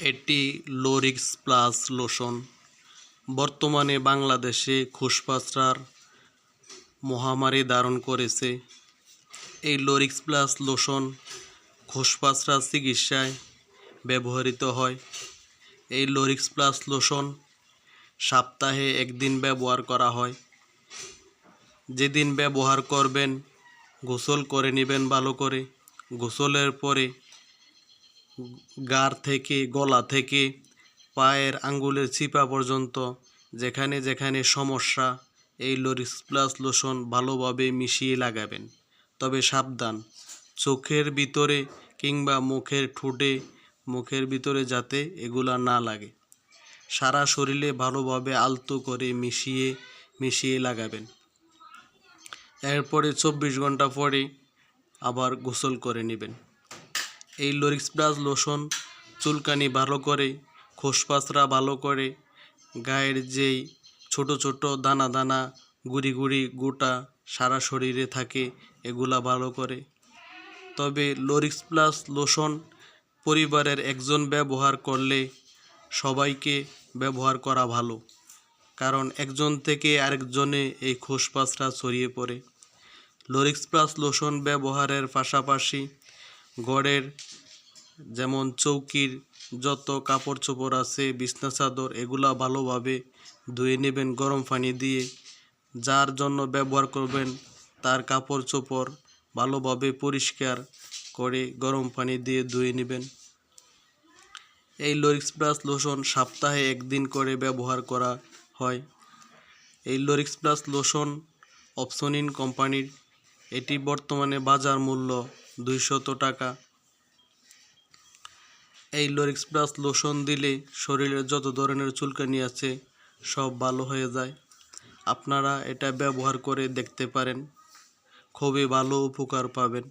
এটি লোরিক্স plus lotion. বর্তমানে বাংলাদেশে খুসপাসরার মহামারী ধারণ করেছে। এই লোরিক্স প্লাস লোশন খুসপাসরা চিকিৎসায় ব্যবহৃত হয়। এই লোরিক্স প্লাস লোশন সপ্তাহে একদিন ব্যবহার করা হয়। যেদিন ব্যবহার করবেন, গোসল করে নেবেন ভালো করে। গোসলের পরে গার থেকে, গলা থেকে, পায়ের আঙ্গুলের চিপা পর্যন্ত, যেখানে যেখানে সমস্যা, এই লোরিক্স প্লাস লোশন ভালোভাবে মিশিয়ে লাগাবেন। তবে সাবধান, চোখের ভিতরে কিংবা মুখের ঠোঁটে, মুখের ভিতরে যাতে এগুলা না লাগে। সারা শরীরে ভালোভাবে আলতো করে মিশিয়ে মিশিয়ে লাগাবেন। এরপরে চব্বিশ ঘণ্টা পরে আবার গোসল করে নেবেন। এই লোরিক্স প্লাস লোশন চুলকানি ভালো করে, খোসপাসরা ভালো করে, গায়ের যেই ছোট ছোট দানা দানা গুড়ি গুড়ি গোটা সারা শরীরে থাকে, এগুলা ভালো করে। তবে লোরিক্স প্লাস লোশন পরিবারের একজন ব্যবহার করলে সবাইকে ব্যবহার করা ভালো, কারণ একজন থেকে আরেকজনে এই খোসপাসরা ছড়িয়ে পড়ে। লোরিক্স প্লাস লোশন ব্যবহারের পাশাপাশি গড়ের যেমন চৌকির যত কাপড় চোপড় আছে, বিছনা, চাদর, এগুলা ভালোভাবে ধুয়ে নেবেন, গরম পানি দিয়ে। যার জন্য ব্যবহার করবেন তার কাপড় চোপড় ভালোভাবে পরিষ্কার করে গরম পানি দিয়ে ধুয়ে নেবেন। এই লোরিক্স প্লাস লোশন সপ্তাহে একদিন করে ব্যবহার করা হয়। এই লোরিক্স প্লাস লোশন অপসনিন কোম্পানির, এটি বর্তমানে বাজার মূল্য দুইশত টাকা। এই লোরিক্স প্লাস লোশন দিলে শরীরের যত ধরনের চুলকানি আছে, সব ভালো হয়ে যায়। আপনারা এটা ব্যবহার করে দেখতে পারেন। খুবই ভালো উপকার পাবেন।